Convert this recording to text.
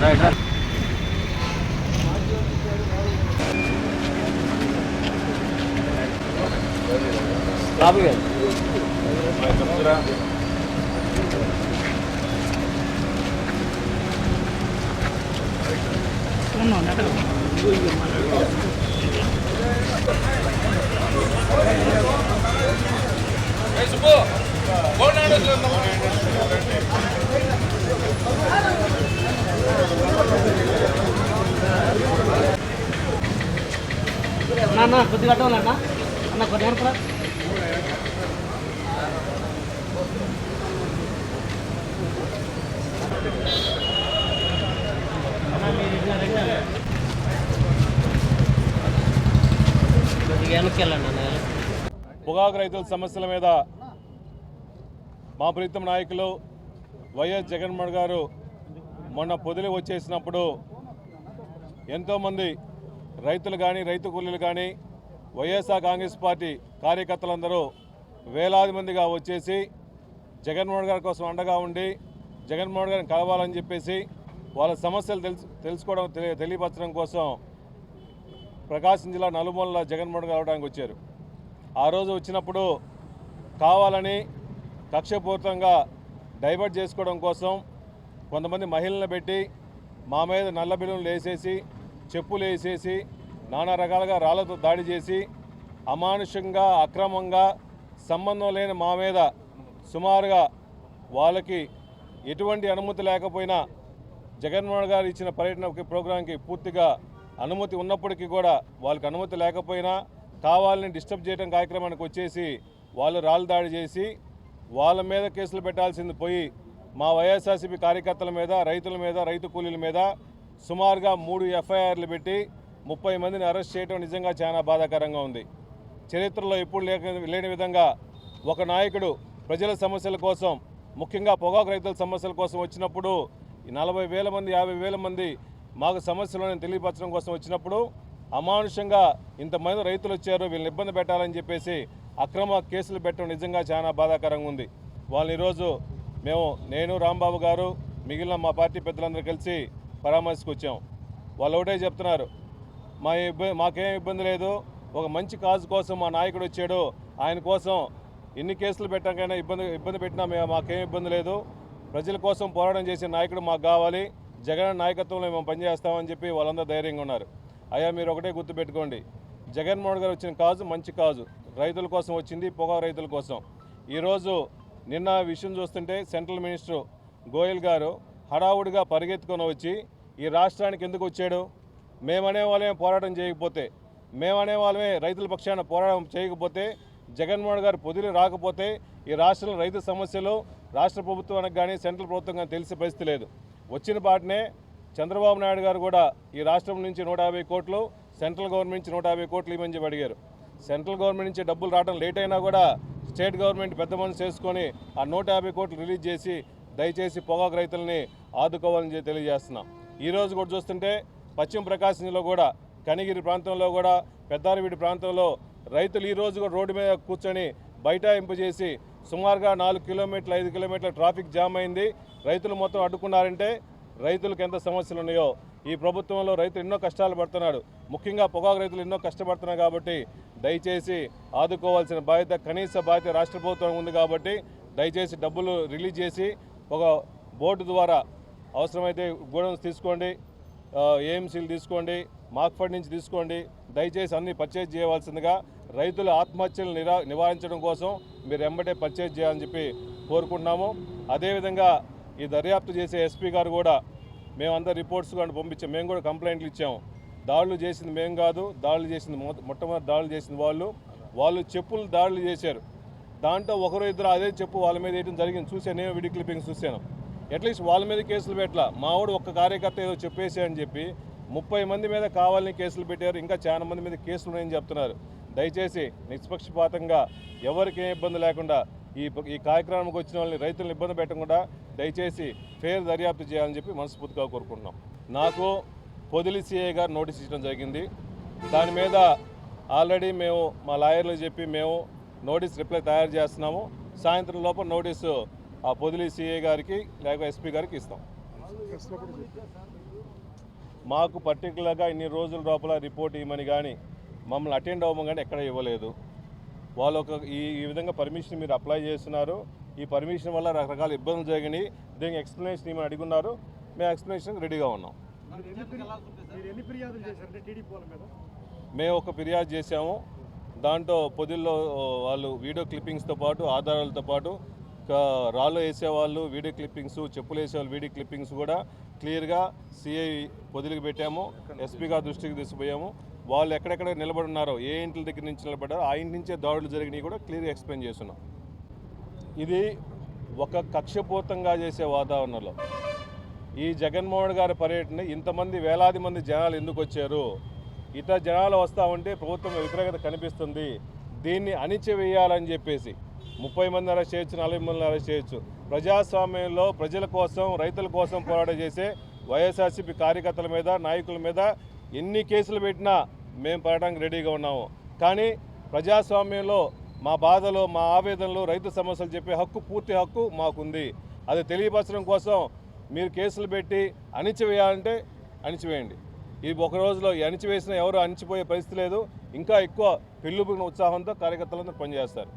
అన్న కొద్దిగా అడ్డం అన్న అన్న. కొద్దిగా అనుకున్నా కొద్దిగా వెనక్కి వెళ్ళండి అన్న. పొగాకు రైతుల సమస్యల మీద మా ప్రీతం నాయకులు వైఎస్ జగన్మోహన్ గారు మొన్న పొదిలి వచ్చేసినప్పుడు ఎంతోమంది రైతులు కానీ రైతు కూలీలు కానీ వైఎస్ఆర్ కాంగ్రెస్ పార్టీ కార్యకర్తలందరూ వేలాది మందిగా వచ్చేసి జగన్మోహన్ గారి కోసం అండగా ఉండి జగన్మోహన్ గారిని కలవాలని చెప్పేసి వాళ్ళ సమస్యలు తెలుసు తెలుసుకోవడం తెలియ తెలియపరచడం కోసం ప్రకాశం జిల్లా నలుమూలల జగన్మోహన్ గారు రావడానికి వచ్చారు. ఆ రోజు వచ్చినప్పుడు కావాలని కక్షపూరితంగా డైవర్ట్ చేసుకోవడం కోసం కొంతమంది మహిళలను పెట్టి మా మీద నల్ల బిల్లులు వేసేసి చెప్పులు వేసేసి నానా రకాలుగా రాళ్ళతో దాడి చేసి అమానుషంగా అక్రమంగా సంబంధం లేని మా మీద సుమారుగా వాళ్ళకి ఎటువంటి అనుమతి లేకపోయినా జగన్మోహన్ గారు ఇచ్చిన పర్యటన ప్రోగ్రాంకి పూర్తిగా అనుమతి ఉన్నప్పటికీ కూడా వాళ్ళకి అనుమతి లేకపోయినా కావాలని డిస్టర్బ్ చేయడం కార్యక్రమానికి వచ్చేసి వాళ్ళు రాళ్ళు దాడి చేసి వాళ్ళ మీద కేసులు పెట్టాల్సింది పోయి మా వైఎస్ఆర్సీపీ కార్యకర్తల మీద రైతుల మీద రైతు కూలీల మీద సుమారుగా మూడు ఎఫ్ఐఆర్లు పెట్టి ముప్పై మందిని అరెస్ట్ చేయడం నిజంగా చాలా బాధాకరంగా ఉంది. చరిత్రలో ఎప్పుడు లేక లేని విధంగా ఒక నాయకుడు ప్రజల సమస్యల కోసం ముఖ్యంగా పొగాకు రైతుల సమస్యల కోసం వచ్చినప్పుడు ఈ నలభై వేల మంది యాభై వేల మంది మాకు సమస్యలను తెలియపరచడం కోసం వచ్చినప్పుడు అమానుషంగా ఇంతమంది రైతులు వచ్చారు వీళ్ళని ఇబ్బంది పెట్టాలని చెప్పేసి అక్రమ కేసులు పెట్టడం నిజంగా చాలా బాధాకరంగా ఉంది. వాళ్ళని ఈరోజు మేము నేను రాంబాబు గారు మిగిలిన మా పార్టీ పెద్దలందరూ కలిసి పరామర్శకు వచ్చాం. వాళ్ళు ఒకటే చెప్తున్నారు మా ఇబ్బ మాకేం ఇబ్బంది లేదు ఒక మంచి కాజు కోసం మా నాయకుడు వచ్చాడు ఆయన కోసం ఎన్ని కేసులు పెట్టాకైనా ఇబ్బంది ఇబ్బంది పెట్టినా మేము మాకేం ఇబ్బంది లేదు ప్రజల కోసం పోరాటం చేసే నాయకుడు మాకు కావాలి జగన్ నాయకత్వంలో మేము పనిచేస్తామని చెప్పి వాళ్ళందరూ ధైర్యంగా ఉన్నారు. అయ్యా మీరు ఒకటే గుర్తుపెట్టుకోండి జగన్మోహన్ గారు వచ్చిన కాజు మంచి కాజు రైతుల కోసం వచ్చింది పొగ రైతుల కోసం. ఈరోజు నిన్న విషయం చూస్తుంటే సెంట్రల్ మినిస్టర్ గోయల్ గారు హడావుడిగా పరిగెత్తుకొని వచ్చి ఈ రాష్ట్రానికి ఎందుకు వచ్చాడు? మేమనే వాళ్ళమే పోరాటం చేయకపోతే మేమనే వాళ్ళమే రైతుల పక్షాన పోరాటం చేయకపోతే జగన్మోహన్ గారు పొదిలి రాకపోతే ఈ రాష్ట్రంలో రైతు సమస్యలు రాష్ట్ర ప్రభుత్వానికి కానీ సెంట్రల్ ప్రభుత్వం కానీ తెలిసే పరిస్థితి లేదు. వచ్చిన పాటనే చంద్రబాబు నాయుడు గారు కూడా ఈ రాష్ట్రం నుంచి నూట యాభై కోట్లు సెంట్రల్ గవర్నమెంట్ నుంచి నూట యాభై కోట్లు ఇవ్వని చెప్పి అడిగారు. సెంట్రల్ గవర్నమెంట్ నుంచి డబ్బులు రావడం లేట్ అయినా కూడా స్టేట్ గవర్నమెంట్ పెద్ద మనసు చేసుకొని ఆ నూట యాభై కోట్లు రిలీజ్ చేసి దయచేసి పొగాకు రైతులని ఆదుకోవాలని తెలియజేస్తున్నాం. ఈరోజు కూడా చూస్తుంటే పశ్చిమ ప్రకాశం జిల్లాలో కూడా కనిగిరి ప్రాంతంలో కూడా పెద్దారవీడి ప్రాంతంలో రైతులు ఈరోజు కూడా రోడ్డు మీద కూర్చొని బైఠాయింపు చేసి సుమారుగా నాలుగు కిలోమీటర్లు ఐదు కిలోమీటర్ల ట్రాఫిక్ జామ్ అయింది. రైతులు మొత్తం అడ్డుకున్నారంటే రైతులకు ఎంత సమస్యలు ఉన్నాయో ఈ ప్రభుత్వంలో రైతులు ఎన్నో కష్టాలు పడుతున్నాడు. ముఖ్యంగా పొగాకు రైతులు ఎన్నో కష్టపడుతున్నారు కాబట్టి దయచేసి ఆదుకోవాల్సిన బాధ్యత కనీస బాధ్యత రాష్ట్ర ప్రభుత్వం ఉంది కాబట్టి దయచేసి డబ్బులు రిలీజ్ చేసి ఒక బోర్డు ద్వారా అవసరమైతే గోడౌన్స్ తీసుకోండి ఏఎంసీలు తీసుకోండి మాక్ఫడ్ నుంచి తీసుకోండి. దయచేసి అన్ని పర్చేజ్ చేయవలసిందిగా రైతుల ఆత్మహత్యలు నిరా నివారించడం కోసం మీరు ఎంబటే పర్చేజ్ చేయాలని చెప్పి కోరుకుంటున్నాము. అదేవిధంగా ఈ దర్యాప్తు చేసే ఎస్పీ గారు కూడా మేమందరం రిపోర్ట్స్ కానీ పంపించాం. మేము కూడా కంప్లైంట్లు ఇచ్చాము దాడులు చేసింది మేము కాదు దాడులు చేసింది మొట్టమొదటి దాడులు చేసింది వాళ్ళు. వాళ్ళు చెప్పులు దాడులు చేశారు. దాంట్లో ఒకరు ఇద్దరు అదే చెప్పు వాళ్ళ మీద వేయడం జరిగింది. చూసాను నేను వీడియో క్లిప్పింగ్ చూశాను. అట్లీస్ట్ వాళ్ళ మీద కేసులు పెట్టలా. మావాడు ఒక్క కార్యకర్త ఏదో చెప్పేసి అని చెప్పి ముప్పై మంది మీద కావాలని కేసులు పెట్టారు. ఇంకా చాలా మంది మీద కేసులు ఉన్నాయని చెప్తున్నారు. దయచేసి నిష్పక్షపాతంగా ఎవరికి ఏ ఇబ్బంది లేకుండా ఈ ఈ కార్యక్రమానికి వచ్చిన వాళ్ళని రైతులను ఇబ్బంది పెట్టకుండా దయచేసి ఫేర్ దర్యాప్తు చేయాలని చెప్పి మనస్ఫూర్తిగా కోరుకుంటున్నాం. నాకు పొదిలి సిఐ గారు నోటీస్ ఇచ్చడం జరిగింది. దాని మీద ఆల్రెడీ మేము మా లాయర్లు చెప్పి మేము నోటీస్ రిప్లై తయారు చేస్తున్నాము. సాయంత్రం లోపల నోటీసు ఆ పొదిలి సిఐ గారికి లేక ఎస్పీ గారికి ఇస్తాం. మాకు పర్టికులర్గా ఇన్ని రోజుల లోపల రిపోర్ట్ ఇవ్వమని కానీ మమ్మల్ని అటెండ్ అవ్వమని కానీ ఎక్కడ ఇవ్వలేదు. వాళ్ళు ఒక ఈ ఈ విధంగా పర్మిషన్ మీరు అప్లై చేస్తున్నారు. ఈ పర్మిషన్ వల్ల రకరకాల ఇబ్బందులు జరిగినాయి. దీనికి ఎక్స్ప్లెనేషన్ ఏమని అడుగున్నారు. మేము ఎక్స్ప్లెనేషన్ రెడీగా ఉన్నాం. మేము ఒక ఫిర్యాదు చేశాము. దాంట్లో పొదిల్లో వాళ్ళు వీడియో క్లిప్పింగ్స్తో పాటు ఆధారాలతో పాటు రాళ్ళు వేసేవాళ్ళు వీడియో క్లిప్పింగ్స్ చెప్పులు వేసేవాళ్ళు వీడియో క్లిప్పింగ్స్ కూడా క్లియర్గా సిఐ పొదిలికి పెట్టాము. ఎస్పీ గారి దృష్టికి తీసుకుపోయాము. వాళ్ళు ఎక్కడెక్కడ నిలబడున్నారో ఏ ఇంటి దగ్గర నుంచి నిలబడ్డారో ఆ ఇంటి నుంచే దాడులు జరిగినాయి కూడా క్లియర్గా ఎక్స్ప్లెయిన్ చేస్తున్నాం. ఇది ఒక కక్షపూర్తంగా చేసే వాతావరణంలో. ఈ జగన్మోహన్ గారి పర్యటన ఇంతమంది వేలాది మంది జనాలు ఎందుకు వచ్చారు? ఇతర జనాలు వస్తూ ఉంటే ప్రభుత్వం వ్యతిరేకత కనిపిస్తుంది. దీన్ని అణిచివేయాలని చెప్పేసి ముప్పై మంది అరెస్ట్ చేయొచ్చు నలభై మంది అరెస్ట్ చేయొచ్చు. ప్రజాస్వామ్యంలో ప్రజల కోసం రైతుల కోసం పోరాటం చేసే వైఎస్ఆర్సీపీ కార్యకర్తల మీద నాయకుల మీద ఎన్ని కేసులు పెట్టినా మేము పడడానికి రెడీగా ఉన్నాము. కానీ ప్రజాస్వామ్యంలో మా బాధలు మా ఆవేదనలు రైతు సమస్యలు చెప్పే హక్కు పూర్తి హక్కు మాకుంది. అది తెలియపరచడం కోసం మీరు కేసులు పెట్టి అణిచివేయాలంటే అణిచివేయండి. ఈ ఒక రోజులో అణిచివేసిన ఎవరు అణిచిపోయే పరిస్థితి లేదు. ఇంకా ఎక్కువ పిల్లుపుకున్న ఉత్సాహంతో కార్యకర్తలందరూ పనిచేస్తారు.